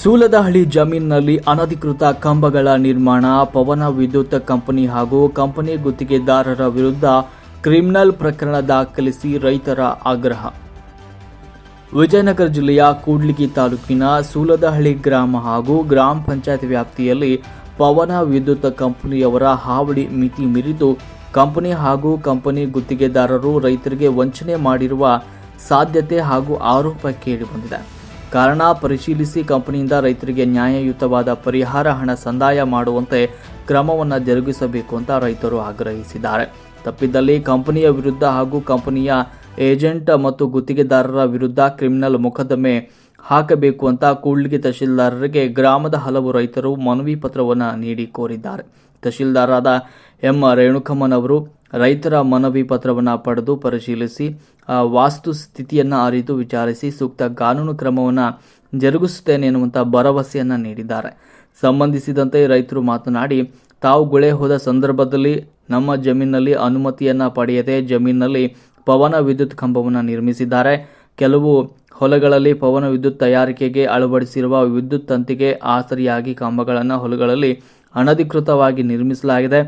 ಸೂಲದಹಳ್ಳಿ ಜಮೀನಿನಲ್ಲಿ ಅನಧಿಕೃತ ಕಂಬಗಳ ನಿರ್ಮಾಣ, ಪವನ ವಿದ್ಯುತ್ ಕಂಪನಿ ಹಾಗೂ ಕಂಪನಿ ಗುತ್ತಿಗೆದಾರರ ವಿರುದ್ಧ ಕ್ರಿಮಿನಲ್ ಪ್ರಕರಣ ದಾಖಲಿಸಿ ರೈತರ ಆಗ್ರಹ. ವಿಜಯನಗರ ಜಿಲ್ಲೆಯ ಕೂಡ್ಲಿಗಿ ತಾಲೂಕಿನ ಸೂಲದಹಳ್ಳಿ ಗ್ರಾಮ ಹಾಗೂ ಗ್ರಾಮ ಪಂಚಾಯತ್ ವ್ಯಾಪ್ತಿಯಲ್ಲಿ ಪವನ ವಿದ್ಯುತ್ ಕಂಪನಿಯವರ ಹಾವಳಿ ಮಿತಿ ಮೀರಿದ್ದು, ಕಂಪನಿ ಹಾಗೂ ಕಂಪನಿ ಗುತ್ತಿಗೆದಾರರು ರೈತರಿಗೆ ವಂಚನೆ ಮಾಡಿರುವ ಸಾಧ್ಯತೆ ಹಾಗೂ ಆರೋಪ ಕೇಳಿಬಂದಿದೆ ಕಾರಣ ಪರಿಶೀಲಿಸಿ ಕಂಪನಿಯಿಂದ ರೈತರಿಗೆ ನ್ಯಾಯಯುತವಾದ ಪರಿಹಾರ ಹಣ ಸಂದಾಯ ಮಾಡುವಂತೆ ಕ್ರಮವನ್ನು ಜರುಗಿಸಬೇಕು ಅಂತ ರೈತರು ಆಗ್ರಹಿಸಿದ್ದಾರೆ. ತಪ್ಪಿದ್ದಲ್ಲಿ ಕಂಪನಿಯ ವಿರುದ್ಧ ಹಾಗೂ ಕಂಪನಿಯ ಏಜೆಂಟ್ ಮತ್ತು ಗುತ್ತಿಗೆದಾರರ ವಿರುದ್ಧ ಕ್ರಿಮಿನಲ್ ಮೊಕದ್ದಮೆ ಹಾಕಬೇಕು ಅಂತ ಕೂಡ್ಲಿಗೆ ತಹಶೀಲ್ದಾರರಿಗೆ ಗ್ರಾಮದ ಹಲವು ರೈತರು ಮನವಿ ಪತ್ರವನ್ನು ನೀಡಿ ಕೋರಿದ್ದಾರೆ. ತಹಶೀಲ್ದಾರಾದ ಎಂ. ರೇಣುಕಮ್ಮನವರು ರೈತರ ಮನವಿ ಪತ್ರವನ್ನು ಪಡೆದು ಪರಿಶೀಲಿಸಿ ವಾಸ್ತು ಸ್ಥಿತಿಯನ್ನು ಅರಿತು ವಿಚಾರಿಸಿ ಸೂಕ್ತ ಕಾನೂನು ಕ್ರಮವನ್ನು ಜರುಗಿಸುತ್ತೇನೆ ಎನ್ನುವಂಥ ಭರವಸೆಯನ್ನು ನೀಡಿದ್ದಾರೆ. ಸಂಬಂಧಿಸಿದಂತೆ ರೈತರು ಮಾತನಾಡಿ, ತಾವು ಗುಳೆ ಹೋದ ಸಂದರ್ಭದಲ್ಲಿ ನಮ್ಮ ಜಮೀನಿನಲ್ಲಿ ಅನುಮತಿಯನ್ನು ಪಡೆಯದೆ ಜಮೀನಿನಲ್ಲಿ ಪವನ ವಿದ್ಯುತ್ ಕಂಬವನ್ನು ನಿರ್ಮಿಸಿದ್ದಾರೆ. ಕೆಲವು ಹೊಲಗಳಲ್ಲಿ ಪವನ ವಿದ್ಯುತ್ ತಯಾರಿಕೆಗೆ ಅಳವಡಿಸಿರುವ ವಿದ್ಯುತ್ ತಂತಿಗೆ ಆಸರಿಯಾಗಿ ಕಂಬಗಳನ್ನು ಹೊಲಗಳಲ್ಲಿ ಅನಧಿಕೃತವಾಗಿ ನಿರ್ಮಿಸಲಾಗಿದೆ.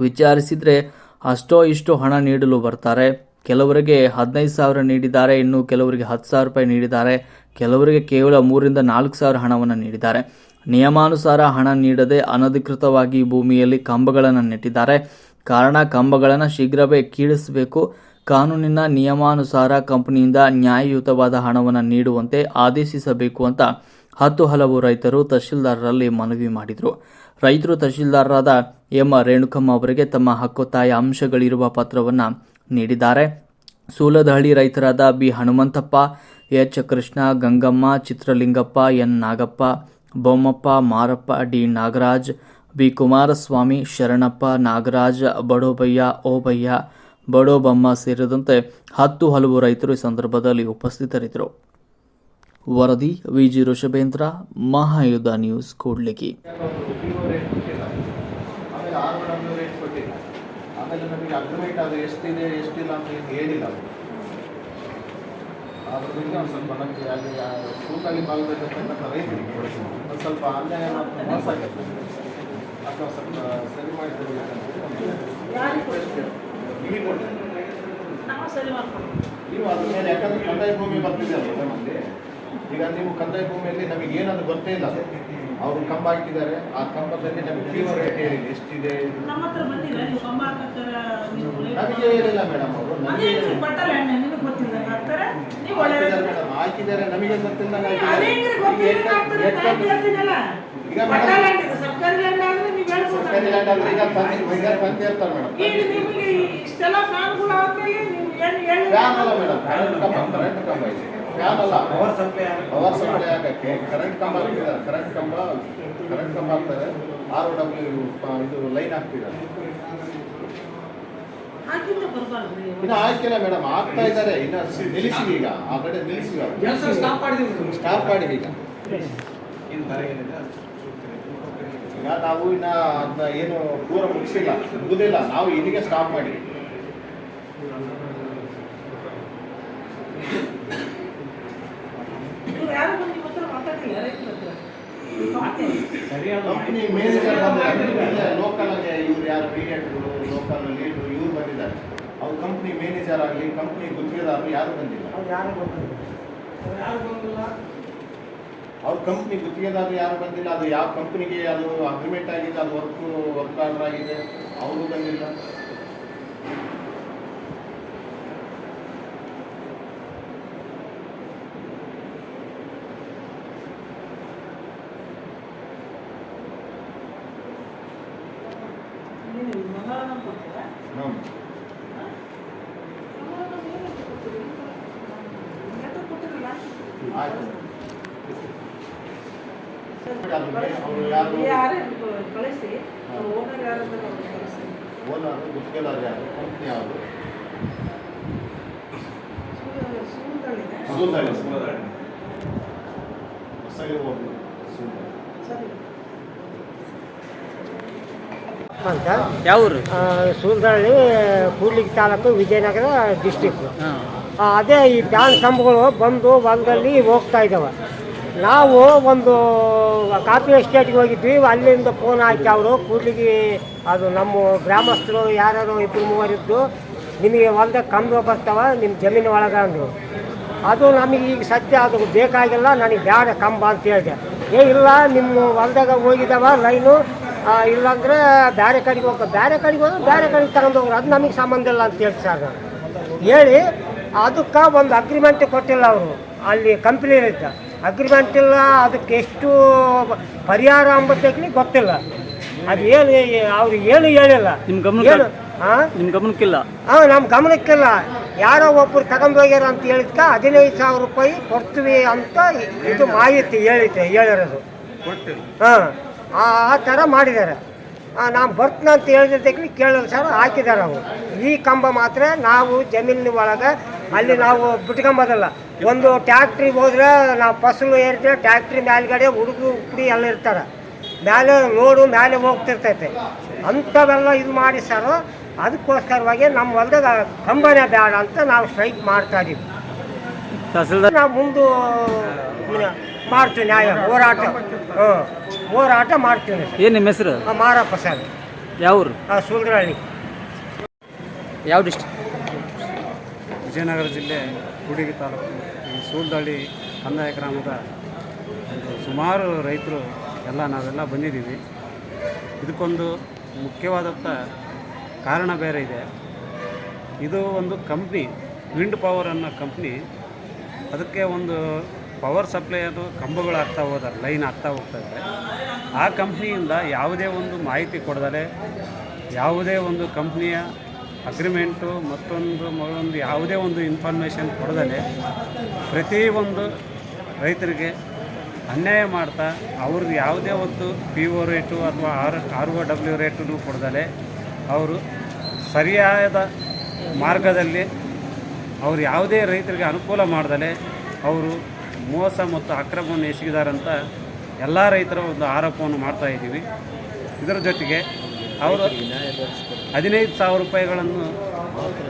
ವಿಚಾರಿಸಿದರೆ ಅಷ್ಟೋ ಇಷ್ಟೋ ಹಣ ನೀಡಲು ಬರ್ತಾರೆ. ಕೆಲವರಿಗೆ ಹದಿನೈದು ಸಾವಿರ ನೀಡಿದ್ದಾರೆ, ಇನ್ನು ಕೆಲವರಿಗೆ ಹತ್ತು ಸಾವಿರ ರೂಪಾಯಿ ನೀಡಿದ್ದಾರೆ. ಕೆಲವರಿಗೆ ಕೇವಲ ಮೂರಿಂದ ನಾಲ್ಕು ಸಾವಿರ ಹಣವನ್ನು ನೀಡಿದ್ದಾರೆ. ನಿಯಮಾನುಸಾರ ಹಣ ನೀಡದೆ ಅನಧಿಕೃತವಾಗಿ ಭೂಮಿಯಲ್ಲಿ ಕಂಬಗಳನ್ನು ನೆಟ್ಟಿದ್ದಾರೆ. ಕಾರಣ, ಕಂಬಗಳನ್ನು ಶೀಘ್ರವೇ ಕೀಳಿಸಬೇಕು. ಕಾನೂನಿನ ನಿಯಮಾನುಸಾರ ಕಂಪನಿಯಿಂದ ನ್ಯಾಯಯುತವಾದ ಹಣವನ್ನು ನೀಡುವಂತೆ ಆದೇಶಿಸಬೇಕು ಅಂತ ಹತ್ತು ಹಲವು ರೈತರು ತಹಶೀಲ್ದಾರರಲ್ಲಿ ಮನವಿ ಮಾಡಿದರು. ರೈತರು ತಹಶೀಲ್ದಾರರಾದ ಎಂ ರೇಣುಕಮ್ಮ ಅವರಿಗೆ ತಮ್ಮ ಹಕ್ಕೊತ್ತಾಯ ಅಂಶಗಳಿರುವ ಪತ್ರವನ್ನು ನೀಡಿದ್ದಾರೆ. Suladahalli ರೈತರಾದ B. Hanumanthappa, H. Krishna, Gangamma, Chitralingappa, N. Nagappa, Bommappa, Marappa, D. Nagaraj, B. Kumaraswamy, Sharanappa, Nagaraj, Badobayya, Obayya, Badobamma ಸೇರಿದಂತೆ ಹತ್ತು ಹಲವು ರೈತರು ಈ ಸಂದರ್ಭದಲ್ಲಿ ಉಪಸ್ಥಿತರಿದ್ದರು. ವರದಿ ವಿಜಿ ಋಷಭೇಂದ್ರ, ಮಹಾಯುಧ ನ್ಯೂಸ್ ಕೂಡ್ಲಿಗಿ. ಆಮೇಲೆ ನಮಗೆ ಅಗ್ರಿಮೆಂಟ್ ಅದು ಎಷ್ಟಿದೆ ಎಷ್ಟಿಲ್ಲ ಅಂತ ಏನು ಹೇಳಿಲ್ಲ ಆದ್ರಿಂದ ಒಂದು ಸ್ವಲ್ಪ ನಮಗೆ ಅಲ್ಲಿ ಸೂಟಲ್ಲಿ ಭಾಗದಲ್ಲಿರ್ತಕ್ಕಂಥ ರೈತರಿಗೆ ಒಂದು ಸ್ವಲ್ಪ ಅನ್ಯಾಯ ಮತ್ತು ಮೋಸ ಆಗುತ್ತೆ ಅಥವಾ ಸ್ವಲ್ಪ ಸರಿ ಮಾಡಿ ನಿಮಗೆ ಕೊಡ್ತೀನಿ ನಾವು ಅದ್ರ ಮೇಲೆ ಯಾಕಂದ್ರೆ ಕಂದಾಯ ಭೂಮಿ ಬರ್ತಿದೆ ಅಲ್ವ ನಮಗೆ ಈಗ ನೀವು ಕಂದಾಯ ಭೂಮಿಯಲ್ಲಿ ನಮಗೆ ಏನಾದ್ರು ಗೊತ್ತೇ ಇಲ್ಲ. ಅದು ಅವರು ಕಂಬ ಹಾಕಿದ್ದಾರೆ. ಆ ಕಂಬದಲ್ಲಿ ನಮಗೆ ಫೀವರ್ ರೇಟ್ ಹೇಳಿ ಎಷ್ಟಿದೆ? ನಮಗೆ ಹೇಳಿಲ್ಲ ಮೇಡಮ್ ಅವರು ನಮಗೆ ಮೇಡಮ್ ಹಾಕಿದ್ದಾರೆ ನಮಗೆ ಗೊತ್ತಿಲ್ಲ ಈಗ ಸರ್ಕಾರಿ ಲ್ಯಾಂಡ್ ಅಂದ್ರೆ ಈಗ ಮೇಡಮ್. ಫ್ಯಾನ್ ಅಲ್ಲ ಮೇಡಮ್ ಕರೆಂಟ್ ಕಂಬ ಕರೆಂಟ್ ಕಂಬ ಇದೆ. ಫ್ಯಾನ್ ಅಲ್ಲ ಪವರ್ ಸಪ್ಲೈ ಪವರ್ ಸಪ್ಲೈ ಆಗಕ್ಕೆ ಕರೆಂಟ್ ಕಂಬ ಹಾಕಿದ್ದಾರೆ. ಕರೆಂಟ್ ಕಂಬ ಕರೆಂಟ್ ಕಂಬ ಹಾಕ್ತಾರೆ. ಆರ್ ಡಬ್ಲ್ಯೂ ಇದು ಲೈನ್ ಹಾಕ್ತಿದ್ದಾರೆ. ಇನ್ನು ಹಾಕಿಲ್ಲ ಮೇಡಮ್. ಆಗ್ತಾ ಇದ್ದಾರೆ. ಇನ್ನು ನಿಲ್ಲಿಸಿ ಈಗ. ಆ ಕಡೆ ನಿಲ್ಲಿಸಿ ಸ್ಟಾಪ್ ಮಾಡಿದೀವಿ ಸ್ಟಾಪ್ ಮಾಡಿವಿ ಈಗ. ಈಗ ನಾವು ಇನ್ನ ಅದನ್ನ ಏನು ಪೂರ ಮುಗಿಸಿಲ್ಲ. ಮುಗುದಿಲ್ಲ ನಾವು ಇಲ್ಲಿಗೆ ಸ್ಟಾಪ್ ಮಾಡಿ ಯಾರು ಬಂದು ನಿಮ್ಮ ಹತ್ರ ಮಾತಾಡಿಲ್ಲ ರೈತರ ಹತ್ರ? ಕಂಪ್ನಿ ಮೇನೇಜರ್ ಬಂದಿದ್ದಾರೆ ಲೋಕಲ್ ಆಗಿ ಇವ್ರು ಯಾರು ಮೀಡಿಯೇಟರ್ಗಳು ಲೋಕಲ್ ಲೀಡರ್ ಇವ್ರು ಬಂದಿದ್ದಾರೆ. ಅವ್ರ ಕಂಪ್ನಿ ಮ್ಯಾನೇಜರ್ ಆಗಲಿ ಕಂಪ್ನಿ ಗುತ್ತಿಗೆದಾರರು ಯಾರು ಬಂದಿಲ್ಲ. ಅವ್ರು ಯಾರು ಬಂದಿಲ್ಲ? ಯಾರು ಬಂದಿಲ್ಲ? ಅವ್ರ ಕಂಪ್ನಿ ಗುತ್ತಿಗೆದಾರರು ಯಾರು ಬಂದಿಲ್ಲ? ಅದು ಯಾವ ಕಂಪ್ನಿಗೆ ಅದು ಅಗ್ರಿಮೆಂಟ್ ಆಗಿದೆ ಅದು ವರ್ಕ್ ವರ್ಕ್ ಆರ್ಡರ್ ಆಗಿದೆ ಅವರು ಬಂದಿಲ್ಲ. ನೀವು ಮಂಗಳವಾರ ಕೊಡ್ತೀರಾ ಹ್ಮ್. ಆಯ್ತು. ಅವ್ರು ಯಾರು ಯಾರೇ ಕಳಿಸಿ ಓನರ್ ಯಾರು ಅಂತ ಅವ್ರಿಗೆ ಕಳಿಸಿ. ಓನರ್ ಗುತ್ತಿಗೆದಾರರು ಯಾರು? ಕಂಪ್ನಿ ಯಾವುದು? ಸೂರ್ಯದಳ್ಳಿನೇ ಸೂಲ್ದಳ್ಳಿ ಹೊಸಗೆ ಹೋಗ್ಬೋದು ಸೂಲ್ದಳ್ಳಿ ಸರಿ. ಅಂತ ಯಾವೂರು ಸೂಲ್ದಳ್ಳಿ ಕೂಡ್ಲಿಗಿ ತಾಲೂಕು ವಿಜಯನಗರ ಡಿಸ್ಟಿಕ್ ಅದೇ ಈ ಬ್ಯಾನ್ ಕಂಬಗಳು ಬಂದು ಬಂದಲ್ಲಿ ಹೋಗ್ತಾ ಇದ್ದಾವೆ ನಾವು ಒಂದು ಕಾಫಿ ಎಸ್ಟೇಟ್ಗೆ ಹೋಗಿದ್ವಿ. ಅಲ್ಲಿಂದ ಫೋನ್ ಹಾಕಿ ಅವರು ಕೂಡ್ಲಿಗೆ ಅದು ನಮ್ಮ ಗ್ರಾಮಸ್ಥರು ಯಾರು ಇಬ್ಬರು ಮೂವರಿದ್ದು ನಿಮಗೆ ಹೊಲ್ದಾಗ ಕಂಬ ಬರ್ತಾವ ನಿಮ್ಮ ಜಮೀನು ಒಳಗೆ ಅಂದರು. ಅದು ನಮಗೆ ಈಗ ಸದ್ಯ ಅದು ಬೇಕಾಗಿಲ್ಲ ನನಗೆ ಬೇಡ ಕಂಬ ಅಂತ ಹೇಳಿದೆ. ಏ ಇಲ್ಲ ನಿಮ್ಮ ಹೊಲ್ದಾಗ ಹೋಗಿದ್ದಾವ ಲೈನು ಇಲ್ಲಾಂದ್ರೆ ಬೇರೆ ಕಡೆಗೆ ಹೋಗ ಬೇರೆ ಕಡೆಗೆ ಹೋದ್ರೆ ಬೇರೆ ಕಡೆಗೆ ತಗೊಂಡು ಹೋಗ್ರು. ಅದು ನಮಗೆ ಸಂಬಂಧ ಇಲ್ಲ ಅಂತ ಹೇಳಿ ಸರ್. ಹೇಳಿ ಅದಕ್ಕೆ ಒಂದು ಅಗ್ರಿಮೆಂಟ್ ಕೊಟ್ಟಿಲ್ಲ ಅವರು. ಅಲ್ಲಿ ಕಂಪ್ನಿ ಇದ್ದ ಅಗ್ರಿಮೆಂಟ್ ಇಲ್ಲ ಅದಕ್ಕೆ ಎಷ್ಟು ಪರಿಹಾರ ಅಂಬತ್ತಕ್ಕೆ ಗೊತ್ತಿಲ್ಲ. ಅದು ಏನು ಅವ್ರು ಏನು ಹೇಳಿಲ್ಲ. ನಿಮ್ಮ ಗಮನ ಏನು ಹಾಂ ನಿಮ್ಮ ಗಮನಕ್ಕಿಲ್ಲ? ಹಾಂ ನಮ್ಮ ಗಮನಕ್ಕಿಲ್ಲ. ಯಾರೋ ಒಬ್ಬರು ತಗೊಂಡು ಹೋಗ್ಯಾರ ಅಂತ ಹೇಳಿದ್ಕ ಹದಿನೈದು ಸಾವಿರ ರೂಪಾಯಿ ಕೊಡ್ತೀವಿ ಅಂತ ಇದು ಮಾಹಿತಿ ಹೇಳಿದ್ದೆ ಹೇಳಿರೋದು. ಹಾಂ. ಆ ಆ ಥರ ಮಾಡಿದ್ದಾರೆ. ನಾನು ಬರ್ತೀನಿ ಅಂತ ಹೇಳಿದ್ದಕ್ಕೆ ಕೇಳಲ್ಲ ಸರ್ ಹಾಕಿದ್ದಾರೆ ಅವರು. ಈ ಕಂಬ ಮಾತ್ರ ನಾವು ಜಮೀನಿನ ಒಳಗೆ ಅಲ್ಲಿ ನಾವು ಬಿಟ್ಕೊಂಬೋದಲ್ಲ. ಒಂದು ಟ್ಯಾಕ್ಟ್ರಿಗೆ ಹೋದ್ರೆ ನಾವು ಫಸಲು ಏರಿದ್ರೆ ಟ್ಯಾಕ್ಟ್ರಿ ಮೇಲ್ಗಡೆ ಹುಡುಗರು ಉಪ್ಪಡಿ ಎಲ್ಲ ಇರ್ತಾರೆ. ಮೇಲೆ ನೋಡು ಮೇಲೆ ಹೋಗ್ತಿರ್ತೈತೆ. ಅಂಥವೆಲ್ಲ ಇದು ಮಾಡಿ ಸರ್ ಅದಕ್ಕೋಸ್ಕರವಾಗಿ ನಮ್ಮ ಹೊಲ್ದಾಗ ಕಂಬನೇ ಬೇಡ ಅಂತ ನಾವು ಸ್ಟ್ರೈಕ್ ಮಾಡ್ತಾ ಇದೀವಿ. ತಹಸೀಲ್ದಾರ್ ನಾವು ಮುಂದೆ ಮಾಡ್ತೀವಿ ನ್ಯಾಯ ಹೋರಾಟ. ಹ್ಞೂ ಹೋರಾಟ ಮಾಡ್ತೀವಿ. ಸರ್ ಏನು ನಿಮ್ಮ ಹೆಸರು? ಆ, ಮಾರಪ್ಪ ಸರ್ ಯಾವ್ರು? ಆ ಸುಳ್ದ್ರಳ್ಳಿ ಯಾವ ಡಿಸ್ಟ್ರಿಕ್ ವಿಜಯನಗರ ಜಿಲ್ಲೆ ಕೂಡಿಗೆ ತಾಲೂಕು. ಈ ಸೂಲ್ದಳ್ಳಿ ಕಂದಾಯ ಗ್ರಾಮದ ಒಂದು ಸುಮಾರು ರೈತರು ಎಲ್ಲ ನಾವೆಲ್ಲ ಬಂದಿದ್ದೀವಿ. ಇದಕ್ಕೊಂದು ಮುಖ್ಯವಾದಂಥ ಕಾರಣ ಬೇರೆ ಇದೆ. ಇದು ಒಂದು ಕಂಪ್ನಿ ವಿಂಡ್ ಪವರ್ ಅನ್ನೋ ಕಂಪ್ನಿ ಅದಕ್ಕೆ ಒಂದು ಪವರ್ ಸಪ್ಲೈ ಅದು ಕಂಬಗಳು ಆಗ್ತಾ ಹೋದಾರೆ ಲೈನ್ ಆಗ್ತಾ ಹೋಗ್ತಾ ಆ ಕಂಪ್ನಿಯಿಂದ ಯಾವುದೇ ಒಂದು ಮಾಹಿತಿ ಕೊಡದಲೆ ಯಾವುದೇ ಒಂದು ಕಂಪ್ನಿಯ ಅಗ್ರಿಮೆಂಟು ಮತ್ತೊಂದು ಮತ್ತೊಂದು ಯಾವುದೇ ಒಂದು ಇನ್ಫಾರ್ಮೇಷನ್ ಕೊಡದಲೆ ಪ್ರತಿಯೊಂದು ರೈತರಿಗೆ ಅನ್ಯಾಯ ಮಾಡ್ತಾ ಅವ್ರದ್ದು ಯಾವುದೇ ಒಂದು ಪಿ ಒ ರೇಟು ಅಥವಾ ಆರ್ ಆರ್ ಒ ಡಬ್ಲ್ಯೂ ರೇಟನ್ನು ಕೊಡದಲೆ ಅವರು ಸರಿಯಾದ ಮಾರ್ಗದಲ್ಲಿ ಅವ್ರು ಯಾವುದೇ ರೈತರಿಗೆ ಅನುಕೂಲ ಮಾಡದಲೆ ಅವರು ಮೋಸ ಮತ್ತು ಅಕ್ರಮವನ್ನು ಎಸಗಿದಾರಂತ ಎಲ್ಲ ರೈತರ ಒಂದು ಆರೋಪವನ್ನು ಮಾಡ್ತಾ ಇದ್ದೀವಿ. ಇದರ ಜೊತೆಗೆ ಅವರು ಹದಿನೈದು ಸಾವಿರ ರೂಪಾಯಿಗಳನ್ನು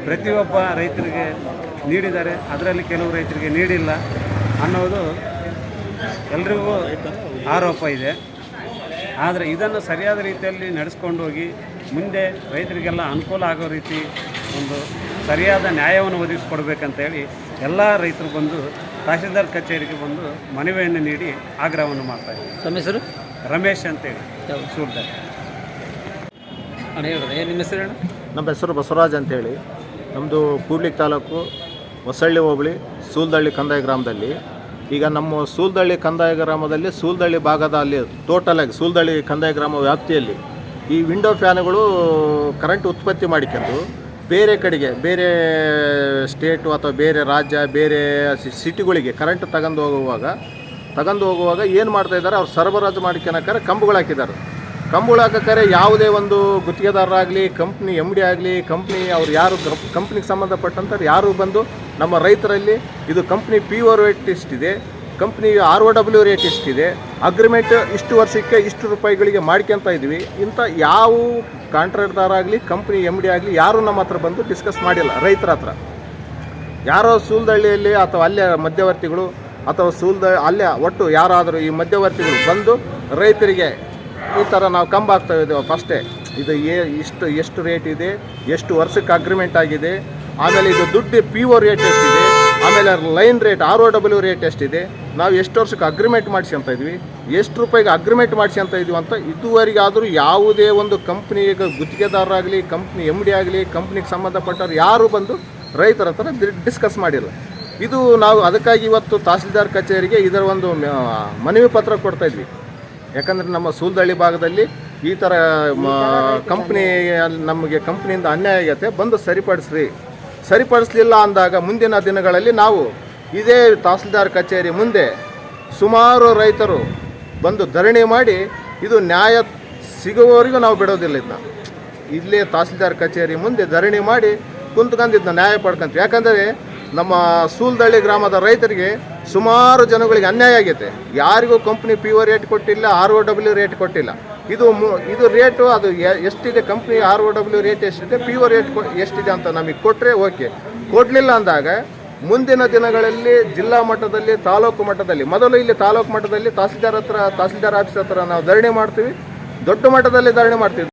ಪ್ರತಿಯೊಬ್ಬ ರೈತರಿಗೆ ನೀಡಿದ್ದಾರೆ. ಅದರಲ್ಲಿ ಕೆಲವು ರೈತರಿಗೆ ನೀಡಿಲ್ಲ ಅನ್ನೋದು ಎಲ್ರಿಗೂ ಆರೋಪ ಇದೆ. ಆದರೆ ಇದನ್ನು ಸರಿಯಾದ ರೀತಿಯಲ್ಲಿ ನಡೆಸ್ಕೊಂಡು ಹೋಗಿ ಮುಂದೆ ರೈತರಿಗೆಲ್ಲ ಅನುಕೂಲ ಆಗೋ ರೀತಿ ಒಂದು ಸರಿಯಾದ ನ್ಯಾಯವನ್ನು ಒದಗಿಸ್ಕೊಡ್ಬೇಕಂತೇಳಿ ಎಲ್ಲ ರೈತರು ಬಂದು ತಹಸೀಲ್ದಾರ್ ಕಚೇರಿಗೆ ಬಂದು ಮನವಿಯನ್ನು ನೀಡಿ ಆಗ್ರಹವನ್ನು ಮಾಡ್ತಾ ಇದ್ದೀವಿ ತಮ್ಮ ಹೆಸರು? ರಮೇಶ್ ಅಂತೇಳಿ. ಸೂರ್ದಾರ್. ಅಣ್ಣ ಏನು ನಿಮ್ಮ ಹೆಸರು ಅಣ್ಣ? ನಮ್ಮ ಹೆಸರು ಬಸವರಾಜ್ ಅಂತೇಳಿ. ನಮ್ಮದು ಕೂಡ್ಲಿಕ್ ತಾಲೂಕು ಹೊಸಳ್ಳಿ ಹೋಬಳಿ ಸೂಲ್ದಳ್ಳಿ ಕಂದಾಯ ಗ್ರಾಮದಲ್ಲಿ. ಈಗ ನಮ್ಮ ಸೂಲ್ದಳ್ಳಿ ಕಂದಾಯ ಗ್ರಾಮದಲ್ಲಿ ಸೂಲ್ದಳ್ಳಿ ಭಾಗದ ಅಲ್ಲಿ ಟೋಟಲ್ ಆಗಿ ಸೂಲ್ದಳ್ಳಿ ಕಂದಾಯ ಗ್ರಾಮ ವ್ಯಾಪ್ತಿಯಲ್ಲಿ ಈ ವಿಂಡೋ ಫ್ಯಾನ್ಗಳು ಕರೆಂಟ್ ಉತ್ಪತ್ತಿ ಮಾಡಿಕೊಂಡು ಬೇರೆ ಕಡೆಗೆ, ಬೇರೆ ಸ್ಟೇಟು ಅಥವಾ ಬೇರೆ ರಾಜ್ಯ, ಬೇರೆ ಸಿಟಿಗಳಿಗೆ ಕರೆಂಟ್ ತಗೊಂಡು ಹೋಗುವಾಗ ತಗೊಂಡು ಹೋಗುವಾಗ ಏನು ಮಾಡ್ತಾ ಇದ್ದಾರೆ? ಅವ್ರು ಸರಬರಾಜು ಮಾಡ್ಕೊಳಕ್ಕಾರೆ ಕಂಬುಗಳು ಹಾಕಿದ್ದಾರೆ. ಕಂಬಗಳು ಹಾಕಕ್ಕಾರೆ ಯಾವುದೇ ಒಂದು ಗುತ್ತಿಗೆದಾರರಾಗಲಿ ಕಂಪ್ನಿ ಎಂ ಡಿ ಆಗಲಿ ಕಂಪ್ನಿ ಅವ್ರು ಯಾರು ಕಂಪ್ನಿಗೆ ಸಂಬಂಧಪಟ್ಟಂಥವ್ರು ಯಾರು ಬಂದು ನಮ್ಮ ರೈತರಲ್ಲಿ ಇದು company P O rate ಇಷ್ಟಿದೆ company R O W rate ಇಷ್ಟಿದೆ agreement ಇಷ್ಟು ವರ್ಷಕ್ಕೆ ಇಷ್ಟು ರೂಪಾಯಿಗಳಿಗೆ ಮಾಡ್ಕೊಂತ ಇದ್ವಿ. ಇಂಥ ಯಾವ ಕಾಂಟ್ರಾಕ್ಟರ್ ಆಗಲಿ, ಕಂಪ್ನಿ ಎಂ ಡಿ ಆಗಲಿ, ಯಾರೂ ನಮ್ಮ ಹತ್ರ ಬಂದು ಡಿಸ್ಕಸ್ ಮಾಡಿಲ್ಲ. ರೈತರ ಹತ್ರ. ಯಾರೋ ಸೂಲ್ದಳ್ಳಿಯಲ್ಲಿ ಅಥವಾ ಅಲ್ಲೇ ಮಧ್ಯವರ್ತಿಗಳು ಅಥವಾ ಸೂಲ್ದ, ಅಲ್ಲೇ ಒಟ್ಟು ಯಾರಾದರೂ ಈ ಮಧ್ಯವರ್ತಿಗಳು ಬಂದು ರೈತರಿಗೆ ಈ ಥರ ನಾವು ಕಂಬ ಆಗ್ತಾ ಇದ್ದೇವೆ ಫಸ್ಟೇ ಇದು ಏ ಇಷ್ಟು, ಎಷ್ಟು ರೇಟ್ ಇದೆ, ಎಷ್ಟು ವರ್ಷಕ್ಕೆ ಅಗ್ರಿಮೆಂಟ್ ಆಗಿದೆ, ಆಮೇಲೆ ಇದು ದುಡ್ಡು ಪಿ ಓ ರೇಟ್ ಎಷ್ಟಿದೆ ಆಮೇಲೆ line rate R O W rate ಎಷ್ಟಿದೆ? ನಾವು ಎಷ್ಟು ವರ್ಷಕ್ಕೆ ಅಗ್ರಿಮೆಂಟ್ ಮಾಡಿಸ್ಕೊಂತ ಇದ್ವಿ. ಎಷ್ಟು ರೂಪಾಯಿಗೆ ಅಗ್ರಿಮೆಂಟ್ ಮಾಡಿಸ್ಕೊಂತ ಇದ್ವಿ ಅಂತ ಇದುವರೆಗೆ ಆದರೂ ಯಾವುದೇ ಒಂದು ಕಂಪ್ನಿಗೆ ಗುತ್ತಿಗೆದಾರರಾಗಲಿ ಕಂಪ್ನಿ ಎಂ ಡಿ ಆಗಲಿ ಕಂಪ್ನಿಗೆ ಸಂಬಂಧಪಟ್ಟವ್ರು ಯಾರು ಬಂದು ರೈತರ ಹತ್ರ ಡಿಸ್ಕಸ್ ಮಾಡಿಲ್ಲ. ಇದು ನಾವು ಅದಕ್ಕಾಗಿ ಇವತ್ತು ತಹಸೀಲ್ದಾರ್ ಕಚೇರಿಗೆ ಇದರ ಒಂದು ಮನವಿ ಪತ್ರ ಕೊಡ್ತಾ ಇದ್ವಿ. ಯಾಕಂದರೆ ನಮ್ಮ ಸೂಲ್ದಳ್ಳಿ ಭಾಗದಲ್ಲಿ ಈ ಥರ ಕಂಪ್ನಿ ನಮಗೆ ಕಂಪ್ನಿಯಿಂದ ಅನ್ಯಾಯ ಆಗೈತೆ ಬಂದು ಸರಿಪಡಿಸ್ರಿ. ಸರಿಪಡಿಸ್ಲಿಲ್ಲ ಅಂದಾಗ ಮುಂದಿನ ದಿನಗಳಲ್ಲಿ ನಾವು ಇದೇ ತಹಸೀಲ್ದಾರ್ ಕಚೇರಿ ಮುಂದೆ ಸುಮಾರು ರೈತರು ಬಂದು ಧರಣಿ ಮಾಡಿ ಇದು ನ್ಯಾಯ ಸಿಗುವವರೆಗೂ ನಾವು ಬಿಡೋದಿಲ್ಲ ಇದನ್ನ. ಇಲ್ಲೇ ತಹಸೀಲ್ದಾರ್ ಕಚೇರಿ ಮುಂದೆ ಧರಣಿ ಮಾಡಿ ಕುಂತ್ಕೊಂಡು ಇದನ್ನ ನ್ಯಾಯ ಪಡ್ಕೊಂತೀವಿ. ಯಾಕಂದರೆ ನಮ್ಮ ಸೂಲ್ದಳ್ಳಿ ಗ್ರಾಮದ ರೈತರಿಗೆ ಸುಮಾರು ಜನಗಳಿಗೆ ಅನ್ಯಾಯ ಆಗೈತೆ. ಯಾರಿಗೂ ಕಂಪ್ನಿ ಪಿ ಓ ರೇಟ್ ಕೊಟ್ಟಿಲ್ಲ ಆರ್ ಒ ಡಬ್ಲ್ಯೂ ರೇಟ್ ಕೊಟ್ಟಿಲ್ಲ. ಇದು ಇದು ರೇಟು, ಅದು ಎಷ್ಟಿದೆ company R O W rate ಎಷ್ಟಿದೆ ಪಿ ಒ ರೇಟ್ ಎಷ್ಟಿದೆ ಅಂತ ನಮಗೆ ಕೊಟ್ಟರೆ ಓಕೆ ಕೊಡಲಿಲ್ಲ ಅಂದಾಗ, ಮುಂದಿನ ದಿನಗಳಲ್ಲಿ ಜಿಲ್ಲಾ ಮಟ್ಟದಲ್ಲಿ, ತಾಲೂಕು ಮಟ್ಟದಲ್ಲಿ, ಮೊದಲು ಇಲ್ಲಿ ತಾಲೂಕು ಮಟ್ಟದಲ್ಲಿ ತಹಸೀಲ್ದಾರ್ ಹತ್ರ, ತಹಸೀಲ್ದಾರ್ ಆಫೀಸ್ ಹತ್ರ ನಾವು ಧರಣಿ ಮಾಡ್ತೀವಿ. ದೊಡ್ಡ ಮಟ್ಟದಲ್ಲಿ ಧರಣಿ ಮಾಡ್ತೀವಿ.